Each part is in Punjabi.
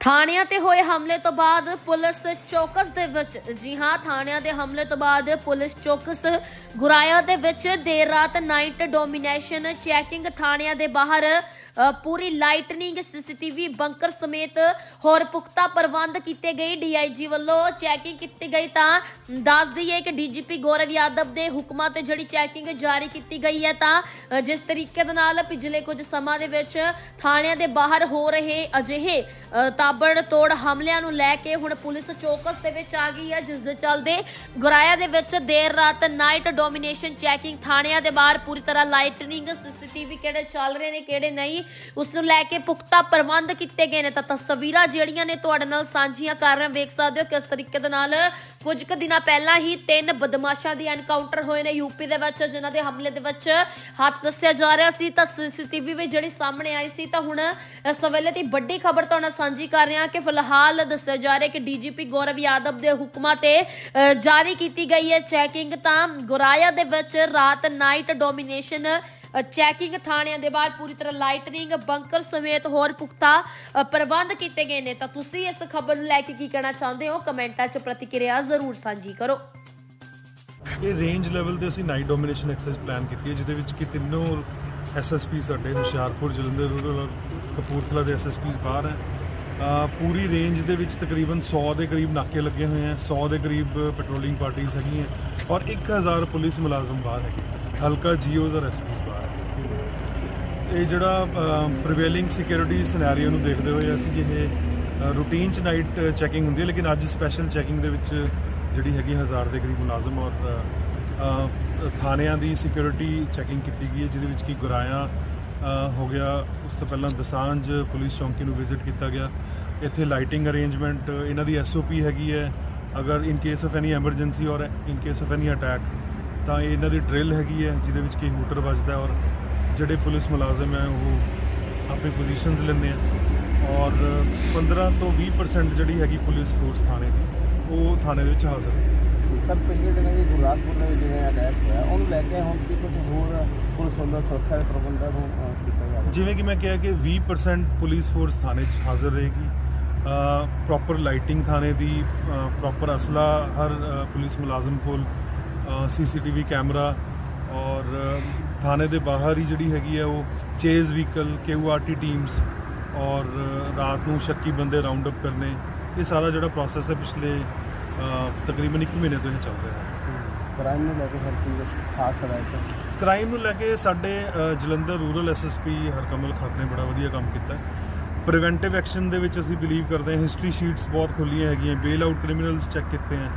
ਥਾਣਿਆਂ ਤੇ ਹੋਏ ਹਮਲੇ ਤੋਂ ਬਾਅਦ ਪੁਲਿਸ ਚੌਕਸ ਦੇ ਵਿੱਚ, ਜੀ ਹਾਂ, ਥਾਣਿਆਂ ਦੇ ਹਮਲੇ ਤੋਂ ਬਾਅਦ ਪੁਲਿਸ ਚੌਕਸ ਗੁਰਾਇਆ ਦੇ ਵਿੱਚ ਦੇਰ ਰਾਤ ਨਾਈਟ ਡੋਮੀਨੇਸ਼ਨ ਚੈਕਿੰਗ ਥਾਣਿਆਂ ਦੇ ਬਾਹਰ ਪੂਰੀ ਲਾਈਟਨਿੰਗ, ਸੀਸੀਟੀਵੀ, ਬੰਕਰ ਸਮੇਤ ਹੋਰ ਪੁਖਤਾ ਪ੍ਰਬੰਧ ਕੀਤੇ ਗਏ ਡੀਆਈਜੀ ਵੱਲੋਂ। ਚੈਕਿੰਗ ਕੀਤੀ ਗਈ ਤਾਂ ਦੱਸ ਦਈਏ ਕਿ ਡੀਜੀਪੀ ਗੌਰਵ ਯਾਦਵ ਦੇ ਹੁਕਮਾਂ ਤੇ ਜਿਹੜੀ ਚੈਕਿੰਗ ਜਾਰੀ ਕੀਤੀ ਗਈ ਹੈ ਤਾਂ ਜਿਸ ਤਰੀਕੇ ਦੇ ਨਾਲ ਪਿਛਲੇ ਕੁਝ ਸਮਾਂ ਦੇ ਵਿੱਚ ਥਾਣਿਆਂ ਦੇ ਬਾਹਰ ਹੋ ਰਹੇ ਅਜਿਹੇ ਤਾਬੜ ਤੋੜ ਹਮਲਿਆਂ ਨੂੰ ਲੈ ਕੇ ਹੁਣ ਪੁਲਿਸ ਚੌਕਸ ਦੇ ਵਿੱਚ ਆ ਗਈ ਹੈ, ਜਿਸ ਦੇ ਚੱਲਦੇ ਗੁਰਾਇਆ ਦੇ ਵਿੱਚ ਦੇਰ ਰਾਤ ਨਾਈਟ ਡੋਮੀਨੇਸ਼ਨ ਚੈਕਿੰਗ ਥਾਣਿਆਂ ਦੇ ਬਾਹਰ ਪੂਰੀ ਤਰ੍ਹਾਂ ਲਾਈਟਨਿੰਗ, ਸੀਸੀਟੀਵੀ ਕਿਹੜੇ ਚੱਲ ਰਹੇ ਨੇ, ਕਿਹੜੇ ਨਹੀਂ ਉਸ ਨੂੰ ਲੈ ਕੇ ਪੁਖਤਾ ਪ੍ਰਬੰਧ ਕੀਤੇ ਗਏ ਨੇ। ਤਾਂ ਤਸਵੀਰਾਂ ਜਿਹੜੀਆਂ ਨੇ ਤੁਹਾਡੇ ਨਾਲ ਸਾਂਝੀਆਂ ਕਰ ਰਹੇ ਵੇਖ ਸਕਦੇ ਹੋ ਕਿਸ ਤਰੀਕੇ ਦੇ ਨਾਲ ਕੁਝ ਕੁ ਦਿਨਾਂ ਪਹਿਲਾਂ ਹੀ ਤਿੰਨ ਬਦਮਾਸ਼ਾਂ ਦੀ ਐਨਕਾਊਂਟਰ ਹੋਏ ਨੇ ਯੂਪੀ ਦੇ ਵਿੱਚ, ਜਿਨ੍ਹਾਂ ਦੇ ਹਮਲੇ ਦੇ ਵਿੱਚ ਹੱਥ ਦੱਸਿਆ ਜਾ ਰਿਹਾ ਸੀ। ਤਾਂ ਸੀਸੀਟੀਵੀ ਵੀ ਜਿਹੜੀ ਸਾਹਮਣੇ ਆਈ ਸੀ, ਤਾਂ ਹੁਣ ਇਸ ਵੇਲੇ ਦੀ ਵੱਡੀ ਖਬਰ ਤੁਹਾਡੇ ਨਾਲ ਸਾਂਝੀ ਕਰ ਰਹੇ ਹਾਂ ਕਿ ਫਿਲਹਾਲ ਦੱਸਿਆ ਜਾ ਰਿਹਾ ਕਿ ਡੀਜੀਪੀ ਗੌਰਵ ਯਾਦਵ ਦੇ ਹੁਕਮਾਂ ਤੇ ਜਾਰੀ ਕੀਤੀ ਗਈ ਹੈ। ਚੈਕਿੰਗ ਤਾਂ ਗੁਰਾਇਆ ਦੇ ਵਿੱਚ ਰਾਤ ਨਾਈਟ ਡੋਮੀਨੇਸ਼ਨ ਚੈਕਿੰਗ ਥਾਣਿਆਂ ਦੇ ਬਾਹਰ ਪੂਰੀ ਤਰ੍ਹਾਂ ਲਾਈਟਨਿੰਗ ਬੰਕਰ ਸਮੇਤ ਹੋਰ ਪੁਖਤਾ ਪ੍ਰਬੰਧ ਕੀਤੇ ਗਏ ਨੇ। ਤਾਂ ਤੁਸੀਂ ਇਸ ਖਬਰ ਨੂੰ ਲੈ ਕੇ ਕੀ ਕਹਿਣਾ ਚਾਹੁੰਦੇ ਹੋ? ਕਮੈਂਟਾਂ 'ਚ ਪ੍ਰਤੀਕਿਰਿਆ ਜ਼ਰੂਰ ਸਾਂਝੀ ਕਰੋ। ਇਹ ਰੇਂਜ ਲੈਵਲ ਤੇ ਅਸੀਂ ਨਾਈਟ ਡੋਮੀਨੇਸ਼ਨ ਐਕਸਰਸਾਈਜ਼ ਪਲਾਨ ਕੀਤੀ ਹੈ, ਜਿਹਦੇ ਵਿੱਚ ਕਿ ਤਿੰਨੋਂ ਐਸਐਸਪੀ ਸਾਡੇ ਹੁਸ਼ਿਆਰਪੁਰ, ਜਲੰਧਰ ਰੂਰਲ ਔਰ ਕਪੂਰਥਲਾ ਦੇ ਐਸਐਸਪੀਸ ਬਾਹਰ ਹੈ। ਪੂਰੀ ਰੇਂਜ ਦੇ ਵਿੱਚ ਤਕਰੀਬਨ 100 ਦੇ ਕਰੀਬ ਨਾਕੇ ਲੱਗੇ ਹੋਏ ਹੈ 100 ਦੇ ਕਰੀਬ ਪੈਟਰੋਲਿੰਗ ਪਾਰਟੀਆਂ ਹੈਗੀਆਂ ਔਰ 1000 ਪੁਲਿਸ ਮੁਲਾਜ਼ਮ ਬਾਹਰ ਹੈਗੇ ਹਲਕਾ ਜੀਓਜ਼ ਔਰ ਐਸਪੀਸ ਬਾਹਰ। ਹੈ ਇਹ ਜਿਹੜਾ ਪ੍ਰੀਵੇਲਿੰਗ ਸਿਕਿਉਰਿਟੀ ਸਿਨੈਰੀਓ ਨੂੰ ਦੇਖਦੇ ਹੋਏ ਅਸੀਂ ਇਹ ਰੂਟੀਨ ਚ ਨਾਈਟ ਚੈਕਿੰਗ ਹੁੰਦੀ ਹੈ, ਲੇਕਿਨ ਅੱਜ ਸਪੈਸ਼ਲ ਚੈਕਿੰਗ ਦੇ ਵਿੱਚ ਜਿਹੜੀ ਹੈਗੀ ਹਜ਼ਾਰ ਦੇ ਕਰੀਬ ਮੁਲਾਜ਼ਮ ਔਰ ਥਾਣਿਆਂ ਦੀ ਸਿਕਿਉਰਿਟੀ ਚੈਕਿੰਗ ਕੀਤੀ ਗਈ ਹੈ, ਜਿਹਦੇ ਵਿੱਚ ਕੀ ਗੁਰਾਇਆ ਹੋ ਗਿਆ, ਉਸ ਤੋਂ ਪਹਿਲਾਂ ਦਸਾਂਝ ਪੁਲਿਸ ਚੌਂਕੀ ਨੂੰ ਵਿਜ਼ਿਟ ਕੀਤਾ ਗਿਆ। ਇੱਥੇ ਲਾਈਟਿੰਗ ਅਰੇਂਜਮੈਂਟ ਇਹਨਾਂ ਦੀ ਐਸਓਪੀ ਹੈਗੀ ਹੈ। ਅਗਰ in case of any emergency ਔਰ in case of any attack ਤਾਂ ਇਹਨਾਂ ਦੀ ਡਰਿਲ ਹੈਗੀ ਹੈ, ਜਿਹਦੇ ਵਿੱਚ ਕੀ ਹੂਟਰ ਵੱਜਦਾ ਔਰ ਜਿਹੜੇ ਪੁਲਿਸ ਮੁਲਾਜ਼ਮ ਹੈ ਉਹ ਆਪਣੀ ਪੋਜੀਸ਼ਨਸ ਲੈਂਦੇ ਆ ਔਰ 15 ਤੋਂ 20% ਜਿਹੜੀ ਹੈਗੀ ਪੁਲਿਸ ਫੋਰਸ ਥਾਣੇ ਦੀ ਉਹ ਥਾਣੇ ਦੇ ਵਿੱਚ ਹਾਜ਼ਰ ਹੈ। ਸਰ ਪਿਛਲੇ ਦਿਨਾਂ ਜੀ ਗੁਰਦਾਸਪੁਰ ਦੇ ਵਿੱਚ ਜਿਵੇਂ ਅਟੈਕ ਹੋਇਆ ਉਹਨੂੰ ਲੈ ਕੇ ਹੁਣ ਕੀ ਕੁਝ ਹੋਰ ਪੁਲਿਸ ਵੱਲੋਂ ਸੁਰੱਖਿਆ ਦੇ ਪ੍ਰਬੰਧਾਂ ਨੂੰ ਕੀਤਾ ਜਾ ਰਿਹਾ? ਜਿਵੇਂ ਕਿ ਮੈਂ ਕਿਹਾ ਕਿ 20% ਪੁਲਿਸ ਫੋਰਸ ਥਾਣੇ 'ਚ ਹਾਜ਼ਰ ਰਹੇਗੀ। ਪ੍ਰੋਪਰ ਲਾਈਟਿੰਗ ਥਾਣੇ ਦੀ ਪ੍ਰੋਪਰ ਅਸਲਾ ਹਰ ਪੁਲਿਸ ਮੁਲਾਜ਼ਮ ਕੋਲ ਸੀਸੀਟੀਵੀ ਕੈਮਰਾ ਔਰ ਥਾਣੇ ਦੇ ਬਾਹਰ ਹੀ ਜਿਹੜੀ ਹੈਗੀ ਹੈ ਉਹ ਚੇਜ਼ ਵਹੀਕਲ ਕਿਊਆਰਟੀ ਟੀਮਸ ਔਰ ਰਾਤ ਨੂੰ ਸ਼ੱਕੀ ਬੰਦੇ ਰਾਉਂਡ ਅਪ ਕਰਨੇ ਇਹ ਸਾਰਾ ਜਿਹੜਾ ਪ੍ਰੋਸੈਸ ਹੈ ਪਿਛਲੇ ਤਕਰੀਬਨ 1 ਮਹੀਨੇ ਤੋਂ ਇਹ ਚੱਲ ਰਿਹਾ ਹੈ। ਕ੍ਰਾਈਮ ਨੂੰ ਲੈ ਕੇ ਸਰ ਕੀ ਕੁਛ ਖਾਸ ਹਦਾਇਤ ਕ੍ਰਾਈਮ ਨੂੰ ਲੈ ਕੇ ਸਾਡੇ ਜਲੰਧਰ ਰੂਰਲ ਐਸਐਸਪੀ ਹਰਕਮਲ ਖਾਨ ਨੇ ਬੜਾ ਵਧੀਆ ਕੰਮ ਕੀਤਾ ਪ੍ਰੀਵੈਂਟਿਵ ਐਕਸ਼ਨ ਦੇ ਵਿੱਚ ਅਸੀਂ ਬਿਲੀਵ ਕਰਦੇ ਹਾਂ ਹਿਸਟਰੀ ਸ਼ੀਟਸ ਬਹੁਤ ਖੁੱਲੀਆਂ ਹੈਗੀਆਂ ਬੇਲ ਆਊਟ ਕ੍ਰਿਮੀਨਲਸ ਚੈੱਕ ਕੀਤੇ ਹੈ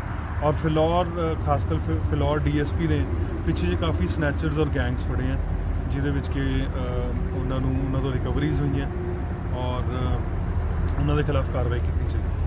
ਔਰ ਫਿਲੌਰ ਖਾਸ ਕਰ ਫਿਲੌਰ ਡੀਐਸਪੀ ਨੇ ਪਿੱਛੇ ਜੇ ਕਾਫੀ ਸਨੈਚਰਸ ਔਰ ਗੈਂਗਸ ਫੜੇ ਹੈ ਜਿਹਦੇ ਵਿੱਚ ਕਿ ਉਹਨਾਂ ਨੂੰ, ਉਹਨਾਂ ਤੋਂ ਰਿਕਵਰੀਜ਼ ਹੋਈਆਂ ਔਰ ਉਹਨਾਂ ਦੇ ਖਿਲਾਫ ਕਾਰਵਾਈ ਕੀਤੀ ਜਾਵੇ